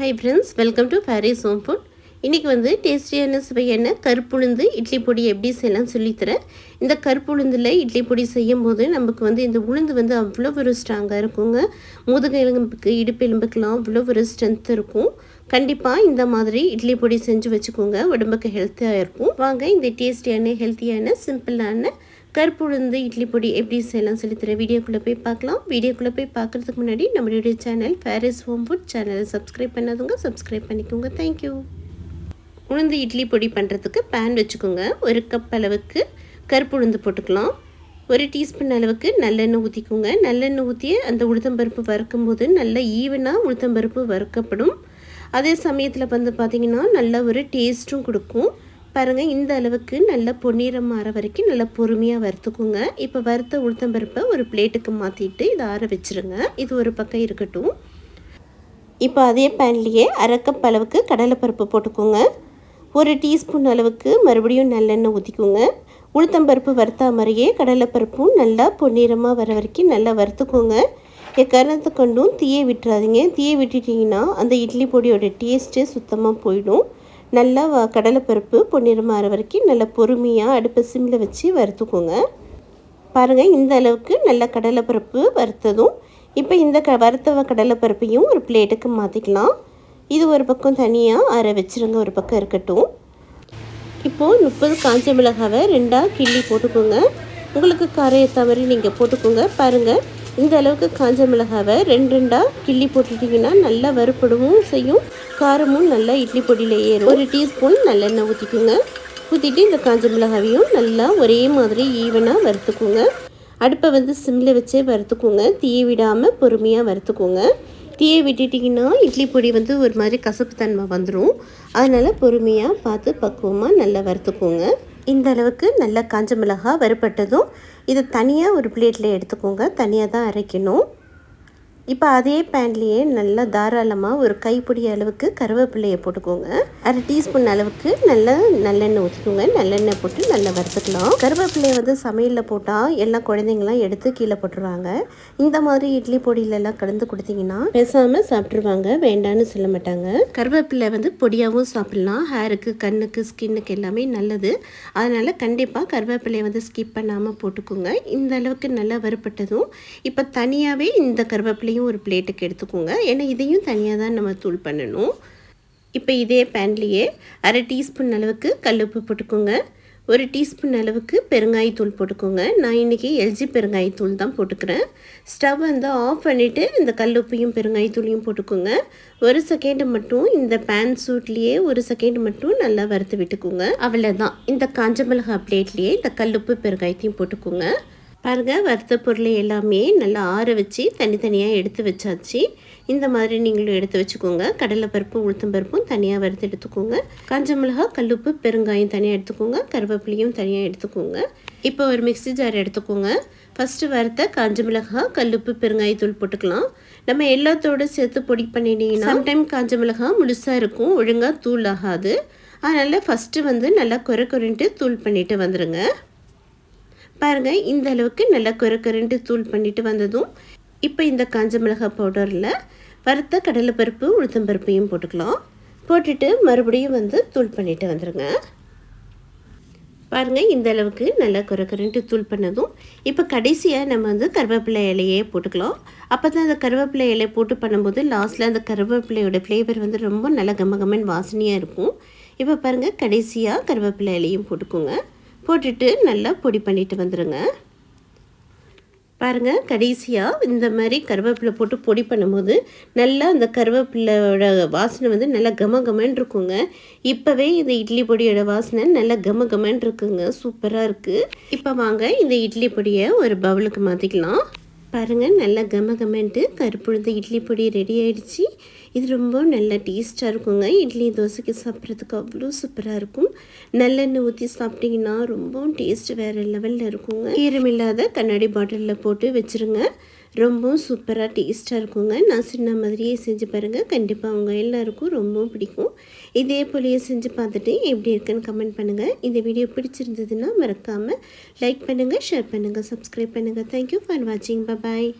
Hi friends welcome to Paris home food இன்றைக்கி வந்து டேஸ்டியான சுவையான கருப்புளுந்து இட்லி பொடி எப்படி செய்யலாம் சொல்லித்தரேன் இந்த கருப்புளுந்தில் இட்லி பொடி செய்யும் போது நமக்கு வந்து இந்த உளுந்து வந்து அவ்வளோ ஒரு ஸ்ட்ராங்காக இருக்குங்க. முதுகெலும்புக்கு இடுப்பு எலும்புக்கெலாம் அவ்வளோ ஒரு ஸ்ட்ரென்த் இருக்கும். கண்டிப்பாக இந்த மாதிரி இட்லி பொடி செஞ்சு வச்சுக்கோங்க. உடம்புக்கு ஹெல்த்தியாக இருக்கும். வாங்க இந்த டேஸ்டியான ஹெல்த்தியான சிம்பிளான கருப்பு உளுந்து இட்லி பொடி எப்படி செய்யலாம் சொல்லித்தரேன் வீடியோக்குள்ளே போய் பார்க்கலாம். வீடியோக்குள்ளே போய் பார்க்குறதுக்கு முன்னாடி நம்மளுடைய சேனல் ஃபேரிஸ் ஹோம் ஃபுட் சேனலை சப்ஸ்கிரைப் பண்ணாதவங்க சப்ஸ்கிரைப் பண்ணிக்கோங்க. தேங்க்யூ உளுந்து இட்லி பொடி பண்ணுறதுக்கு பேன் வச்சுக்கோங்க. ஒரு கப் அளவுக்கு கருப்பு உளுந்து போட்டுக்கலாம். ஒரு டீஸ்பூன் அளவுக்கு நல்லெண்ணெய் ஊற்றிக்கோங்க நல்லெண்ணெய் ஊற்றி அந்த உளுத்தம்பருப்பு வறுக்கும் போது நல்ல ஈவனாக உளுத்தம்பருப்பு வறுக்கப்படும். அதே சமயத்தில் வந்து பார்த்திங்கன்னா நல்ல ஒரு டேஸ்ட்டும் கொடுக்கும். பாருங்கள் இந்த அளவுக்கு நல்ல பொன்னிறம் மாற வரைக்கும் நல்லா பொறுமையாக வறுத்துக்குங்க. இப்போ வறுத்த உளுத்தம்பருப்பை ஒரு பிளேட்டுக்கு மாற்றிட்டு இதை ஆற வச்சுருங்க. இது ஒரு பக்கம் இருக்கட்டும். இப்போ அதே பேன்லேயே அரைக்கப் அளவுக்கு கடலைப்பருப்பு போட்டுக்கோங்க. ஒரு டீஸ்பூன் அளவுக்கு மறுபடியும் நல்லெண்ணெய் ஊற்றிக்கோங்க உளுத்தம்பருப்பு வறுத்தா மாதிரியே கடலைப்பருப்பும் நல்லா பொன்னிறமாக வர வரைக்கும் நல்லா வறுத்துக்கோங்க. எக்காரணத்தை கொண்டும் தீயை விட்டுறாதீங்க. தீயை விட்டுட்டிங்கன்னா அந்த இட்லி பொடியோட டேஸ்ட்டே சுத்தமாக போயிடும். நல்லா கடலைப்பருப்பு பொன்னிறமாக ஆற வரைக்கும் நல்லா பொறுமையாக அடுப்பை சிம்மில் வச்சு வறுத்துக்கோங்க. பாருங்கள் இந்த அளவுக்கு நல்ல கடலைப்பருப்பு வறுத்ததும் இப்போ இந்த க வறுத்த கடலைப்பருப்பையும் ஒரு பிளேட்டுக்கு மாற்றிக்கலாம் இது ஒரு பக்கம் தனியாக அரை வச்சுருங்க ஒரு பக்கம் இருக்கட்டும். இப்போது முப்பது காஞ்ச மிளகாவை ரெண்டாக கிள்ளி போட்டுக்கோங்க. உங்களுக்கு காரம் ஏற்ற மாதிரி நீங்கள் போட்டுக்கோங்க. பாருங்கள் இந்த அளவுக்கு காஞ்ச மிளகாவை ரெண்டு ரெண்டாக கிள்ளி போட்டுட்டிங்கன்னா நல்லா வறுப்படவும் செய்யும். காரமும் நல்லா இட்லி பொடியில் ஏறும். ஒரு டீஸ்பூன் நல்லெண்ணெய் ஊற்றிக்கோங்க ஊற்றிட்டு இந்த காஞ்ச மிளகாவையும் நல்லா ஒரே மாதிரி ஈவனாக வறுத்துக்கோங்க. அடுப்பை வந்து சிம்மில் வச்சே வறுத்துக்கோங்க. தீயை விடாமல் பொறுமையாக வறுத்துக்கோங்க. தீயை விட்டுட்டிங்கன்னா இட்லி பொடி வந்து ஒரு மாதிரி கசப்பு தன்மை வந்துடும் அதனால் பொறுமையாக பார்த்து பக்குவமாக நல்லா வறுத்துக்கோங்க. இந்த அளவுக்கு நல்லா காஞ்ச மிளகாய் வறுப்பட்டதும் இதை தனியாக ஒரு பிளேட்டில் எடுத்துக்கோங்க. தனியாக தான் அரைக்கணும். இப்போ அதே பேன்லேயே நல்லா தாராளமாக ஒரு கைப்பிடி அளவுக்கு கருவேப்பிலையை போட்டுக்கோங்க. அரை டீஸ்பூன் அளவுக்கு நல்லா நல்லெண்ணெய் ஊற்றிக்கோங்க நல்லெண்ணெய் போட்டு நல்லா வறுத்துக்கலாம். கருவேப்பிலையை வந்து சமையலில் போட்டால் எல்லா குழந்தைங்களாம் எடுத்து கீழே போட்டுருவாங்க. இந்த மாதிரி இட்லி பொடியிலெல்லாம் கலந்து கொடுத்தீங்கன்னா பேசாமல் சாப்பிட்ருவாங்க வேண்டான்னு சொல்ல மாட்டாங்க. கருவேப்பிலை வந்து பொடியாகவும் சாப்பிட்லாம். ஹேருக்கு கண்ணுக்கு ஸ்கின்னுக்கு எல்லாமே நல்லது. அதனால் கண்டிப்பாக கருவேப்பிலையை வந்து ஸ்கிப் பண்ணாமல் போட்டுக்கோங்க. இந்த அளவுக்கு நல்லா வறுப்பட்டதும் இப்போ தனியாகவே இந்த கருவேப்பிலையும் இதையும் ஒரு பிளேட்டுக்கு எடுத்துக்கோங்க. ஏன்னா இதையும் தனியாக தான் நம்ம தூள் பண்ணணும். இப்போ இதே பேன்லேயே அரை டீஸ்பூன் அளவுக்கு கல்லுப்பு போட்டுக்கோங்க. ஒரு டீஸ்பூன் அளவுக்கு பெருங்காயத்தூள் போட்டுக்கோங்க. நான் இன்றைக்கி எல்ஜி பெருங்காயத்தூள் தான் போட்டுக்கிறேன். ஸ்டவ் வந்து ஆஃப் பண்ணிவிட்டு இந்த கல்லுப்பையும் பெருங்காயத்தூளையும் போட்டுக்கோங்க. ஒரு செகண்டு மட்டும் இந்த பேன் சூட்லேயே ஒரு செகண்ட் மட்டும் நல்லா வறுத்து விட்டுக்கோங்க. அவ்வளோதான் இந்த காஞ்ச மிளகா பிளேட்லேயே இந்த கல்லுப்பு பெருங்காயத்தையும் போட்டுக்கோங்க. பாருங்கள் வறுத்த பொருள் எல்லாமே நல்லா ஆற வச்சு தனித்தனியாக எடுத்து வச்சாச்சு. இந்த மாதிரி நீங்களும் எடுத்து வச்சுக்கோங்க. கடலைப்பருப்பு உளுத்தம்பருப்பும் தனியாக வறுத்து எடுத்துக்கோங்க. காஞ்ச மிளகா கல்லுப்பு பெருங்காயம் தனியாக எடுத்துக்கோங்க. கருவேப்பிலையும் தனியாக எடுத்துக்கோங்க. இப்போ ஒரு மிக்சி ஜார் எடுத்துக்கோங்க. ஃபஸ்ட்டு வறுத்த காஞ்ச மிளகா கல்லுப்பு பெருங்காயத்தூள் போட்டுக்கலாம். நம்ம எல்லாத்தோடு சேர்த்து பொடி பண்ணிட்டீங்கன்னா சம்டைம் காஞ்ச மிளகா முழுசாக இருக்கும். ஒழுங்காக தூள் ஆகாது. அதனால் ஃபஸ்ட்டு வந்து நல்லா குறை குறைன்ட்டு தூள் பண்ணிவிட்டு வந்துடுங்க பாருங்கள் இந்த அளவுக்கு நல்லா குறை தூள் பண்ணிட்டு வந்ததும் இப்போ இந்த காஞ்ச மிளகாய் பவுடரில் வறுத்த கடலைப்பருப்பு உளுத்தம்பருப்பையும் போட்டுக்கலாம். போட்டுட்டு மறுபடியும் வந்து தூள் பண்ணிட்டு வந்துடுங்க பாருங்கள் இந்த அளவுக்கு நல்லா குறை தூள் பண்ணதும் இப்போ கடைசியாக நம்ம வந்து கருவேப்பிலை இலையே போட்டுக்கலாம். அப்போ தான் அந்த கருவேப்பிலை இலையை போட்டு பண்ணும்போது லாஸ்ட்டில் அந்த கருவேப்பிலையோட ஃப்ளேவர் வந்து ரொம்ப நல்லா கமகமன் வாசனையாக இருக்கும். இப்போ பாருங்கள் கடைசியாக கருவேப்பிலை இலையும் போட்டுக்கோங்க. போட்டுட்டு நல்லா பொடி பண்ணிட்டு வந்துடுங்க பாருங்கள் கடைசியாக இந்த மாதிரி கருவேப்பிலை போட்டு பொடி பண்ணும்போது நல்லா அந்த கருவேப்பிலையோட வாசனை வந்து நல்லா கம கமன் இருக்குங்க. இப்போவே இந்த இட்லி பொடியோட வாசனை நல்லா கம கமன் இருக்குங்க. சூப்பராக இருக்குது இப்போ வாங்க இந்த இட்லி பொடியை ஒரு பவுலுக்கு மாற்றிக்கலாம் பாருங்கள் நல்லா கம கமன்ட்டு கருப்புழுந்த இட்லி பொடி ரெடி ஆகிடுச்சி இது ரொம்ப நல்ல டேஸ்ட்டாக இருக்குங்க. இட்லி தோசைக்கு சாப்பிட்றதுக்கு அவ்வளோ சூப்பராக இருக்கும். நல்லெண்ணெய் ஊற்றி சாப்பிட்டிங்கன்னா ரொம்பவும் டேஸ்ட் வேறு லெவலில் இருக்குங்க. ஈரமில்லாத கண்ணாடி பாட்டிலில் போட்டு வச்சுருங்க. ரொம்பவும் சூப்பராக டேஸ்ட்டாக இருக்குங்க. நான் சின்ன மாதிரியே செஞ்சு பாருங்கள் கண்டிப்பாக அவங்க எல்லாருக்கும் ரொம்பவும் பிடிக்கும். இதே போலேயே செஞ்சு பார்த்துட்டு எப்படி இருக்குன்னு கமெண்ட் பண்ணுங்கள் இந்த வீடியோ பிடிச்சிருந்ததுன்னா மறக்காமல் லைக் பண்ணுங்கள் ஷேர் பண்ணுங்கள் சப்ஸ்கிரைப் பண்ணுங்கள் தேங்க்யூ ஃபார் வாட்சிங் பாய்